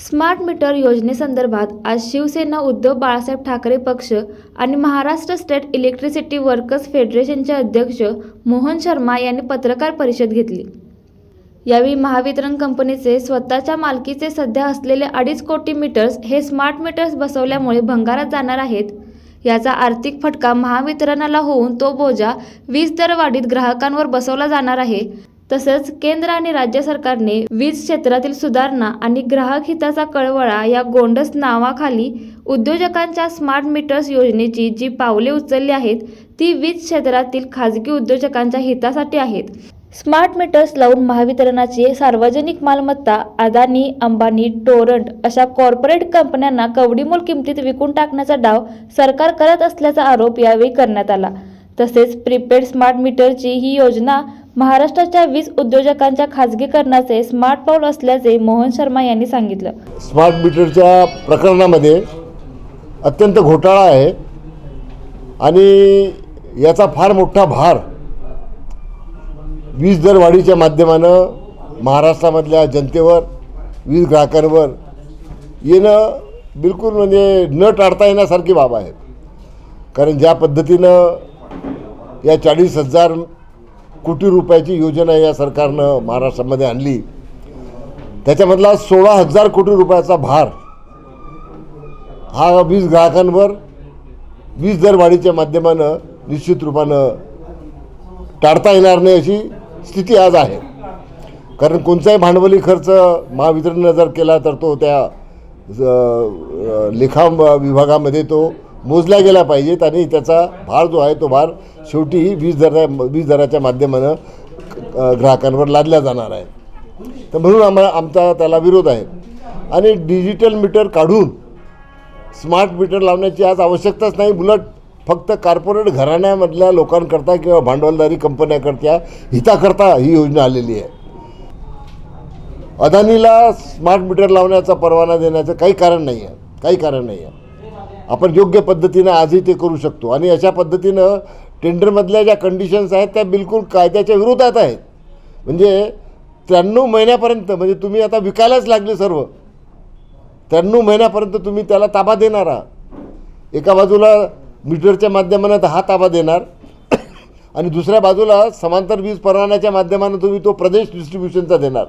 Smart meter योजनेसंदर्भात आज शिवसेना उद्धव बाळासाहेब ठाकरे पक्ष आणि महाराष्ट्र स्टेट इलेक्ट्रिसिटी वर्कर्स फेडरेशनचे अध्यक्ष मोहन शर्मा यांनी पत्रकार परिषद घेतली. यावेळी महावितरण कंपनीचे स्वतःच्या मालकीचे सध्या असलेले अडीच कोटी मीटर्स हे स्मार्ट मीटर्स बसवल्यामुळे भंगारात जाणार आहेत. याचा आर्थिक फटका महावितरणाला होऊन तो बोजा वीज दरवाढीत ग्राहकांवर बसवला जाणार आहे. तसंच केंद्र आणि राज्य सरकारने वीज क्षेत्रातील सुधारणा आणि ग्राहक हिताचा कळवळा या गोंडस नावाखाली उद्योजकांच्या स्मार्ट मीटर्स योजनेची जी पावले उचलली आहेत ती वीज क्षेत्रातील खाजगी उद्योजकांच्या हितासाठी आहेत. स्मार्ट मीटर्स लावून महावितरणाची सार्वजनिक मालमत्ता अदानी अंबानी टोरंट अशा कॉर्पोरेट कंपन्यांना कवडीमोल किमतीत विकून टाकण्याचा डाव सरकार करत असल्याचा आरोप यावेळी करण्यात आला. तसेच प्रीपेड स्मार्ट मीटरची ही योजना महाराष्ट्राच्या वीज उद्योजकांच्या खाजगीकरणाचे स्मार्ट पाऊल असल्याचे मोहन शर्मा यांनी सांगितलं. स्मार्ट मीटरच्या प्रकरणामध्ये अत्यंत घोटाळा आहे आणि याचा फार मोठा भार वीज दरवाढीच्या माध्यमानं महाराष्ट्रामधल्या जनतेवर वीज ग्राहकांवर येणं बिलकुल म्हणजे न टाळता येण्यासारखी बाब आहे. कारण ज्या पद्धतीनं या चाळीस हजार कोटी रुपयाची योजना या सरकारनं महाराष्ट्रामध्ये आणली. त्याच्यामधला सोळा हजार कोटी रुपयाचा भार हा वीज ग्राहकांवर वीज दरवाढीच्या माध्यमानं निश्चित रूपानं टाळता येणार नाही अशी स्थिती आज आहे. कारण कोणताही भांडवली खर्च महावितरणनं जर केला तर तो त्या लेखा विभागामध्ये तो मोजला गेला पाहिजेत आणि त्याचा भार जो आहे तो भार शेवटी वीज दरा वीज दराच्या माध्यमानं ग्राहकांवर लादला जाणार आहे. तर म्हणून आम्हाला आमचा त्याला विरोध आहे. आणि डिजिटल मीटर काढून स्मार्ट मीटर लावण्याची आज आवश्यकताच नाही. उलट फक्त कॉर्पोरेट घराण्यामधल्या लोकांकरता किंवा भांडवलदारी कंपन्याकरता हिताकरता ही योजना आलेली आहे. अदानीला स्मार्ट मीटर लावण्याचा परवाना देण्याचं काही कारण नाही आहे काही कारण नाही आहे आपण योग्य पद्धतीनं आजही ते करू शकतो. आणि अशा पद्धतीनं टेंडरमधल्या ज्या कंडिशन्स आहेत त्या बिलकुल कायद्याच्या विरोधात आहेत. म्हणजे त्र्याण्णव महिन्यापर्यंत म्हणजे तुम्ही आता विकायलाच लागले सर्व. त्र्याण्णव महिन्यापर्यंत तुम्ही त्याला ताबा देणार. आहात एका बाजूला मीटरच्या माध्यमानं हा ताबा देणार. आणि दुसऱ्या बाजूला समांतर वीज परवान्याच्या माध्यमानं तुम्ही तो प्रदेश डिस्ट्रीब्युशनचा देणार.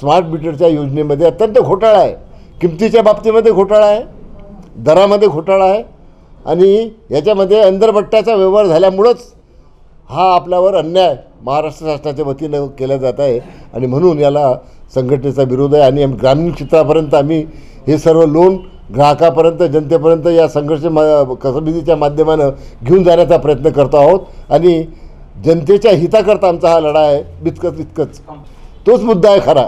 स्मार्ट मीटरच्या योजनेमध्ये अत्यंत घोटाळा आहे. किमतीच्या बाबतीमध्ये घोटाळा आहे. दरामध्ये घोटाळा आहे आणि याच्यामध्ये अंदरबट्ट्याचा व्यवहार झाल्यामुळंच हा आपल्यावर अन्याय महाराष्ट्र शासनाच्या वतीनं केला जात आहे. आणि म्हणून याला संघटनेचा विरोध आहे आणि ग्रामीण क्षेत्रापर्यंत आम्ही हे सर्व लोन ग्राहकापर्यंत जनतेपर्यंत या संघर्ष मा समितीच्या माध्यमानं घेऊन जाण्याचा प्रयत्न करतो आहोत. आणि जनतेच्या हिताकरता आमचा हा लढा आहे. इतकंच इतकंच तोच मुद्दा आहे खरा.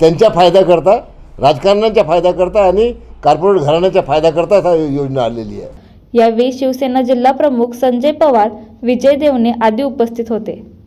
त्यांच्या फायद्याकरता राजकारण्यांच्या फायद्याकरता आणि कॉर्पोरेट घराण्याच्या फायद्याकरताच हा योजना आलेली आहे. यावेळी शिवसेना जिल्हा प्रमुख संजय पवार विजय देवणे आदी उपस्थित होते.